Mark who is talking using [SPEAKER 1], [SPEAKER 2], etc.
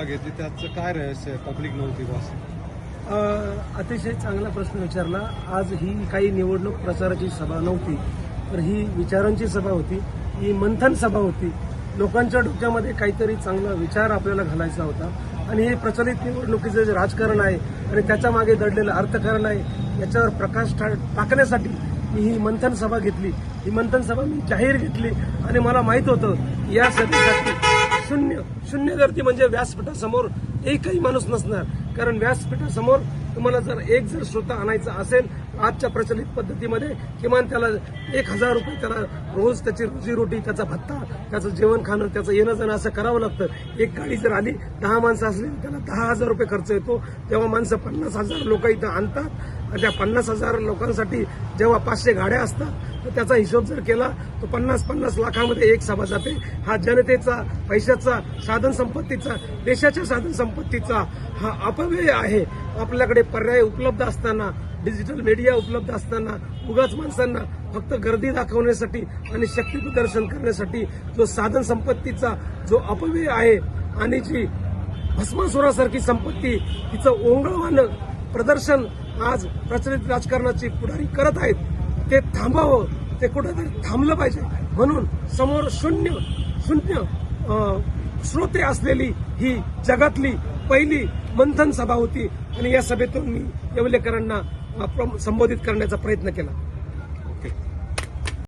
[SPEAKER 1] सभा घेतली त्याचं काय रहस्य पब्लिक नव्हती बॉस.
[SPEAKER 2] अतिशय चांगला प्रश्न विचारला. आज ही काही निवडणूक प्रचाराची सभा नव्हती तर ही विचारांची सभा होती ही मंथन सभा होती. लोकांच्या डोक्यामध्ये काहीतरी चांगला विचार आपल्याला घालायचा होता. आणि हे प्रचलित निवडणुकीचं जे राजकारण आहे आणि त्याच्यामागे दडलेलं अर्थकारण आहे याच्यावर प्रकाश ठा- टाकण्यासाठी मी ही मंथन सभा घेतली. ही मंथन सभा मी जाहीर घेतली. आणि मला माहीत होतं या सभेसाठी शून्य शून्य गर्दी म्हणजे व्यासपीठासमोर एकही माणूस नसणार. कारण व्यासपीठासमोर तुम्हाला जर एक जर श्रोता आणायचा असेल आजच्या प्रचलित पद्धतीमध्ये किमान त्याला एक हजार रुपये त्याला रोज त्याची रोजीरोटी त्याचा भत्ता त्याचं जेवण खाणं त्याचं येणं जाणं असं करावं लागतं. एक गाडी जर आली दहा माणसं असली त्याला दहा हजार रुपये खर्च येतो. तेव्हा माणसं पन्नास हजार लोक इथं आणतात आणि त्या पन्नास हजार लोकांसाठी जेव्हा पाचशे गाड्या असतात तर त्याचा हिशोब जर केला तर पन्नास पन्नास लाखामध्ये एक सभा जाते. हा जनतेचा पैशाचा साधन संपत्तीचा देशाच्या साधन संपत्तीचा हा अपव्यय आहे. आपल्याकडे पर्याय उपलब्ध असताना डिजिटल मीडिया उपलब्ध असताना उगाच माणसांना फक्त गर्दी दाखवण्यासाठी आणि शक्ती प्रदर्शन करण्यासाठी जो साधन संपत्तीचा जो अपव्यय आहे आणि जी भस्मासुरासारखी संपत्ती तिचं ओंगळवानं प्रदर्शन आज प्रचलित राजकारणाची पुढारी करत आहेत. ते थांबावं ते कुठेतरी थांबलं पाहिजे. म्हणून समोर शून्य शून्य श्रोते असलेली ही जगातली पहिली मंथन सभा होती आणि या सभेतून मी येवलेकरांना संबोधित करण्याचा प्रयत्न केला.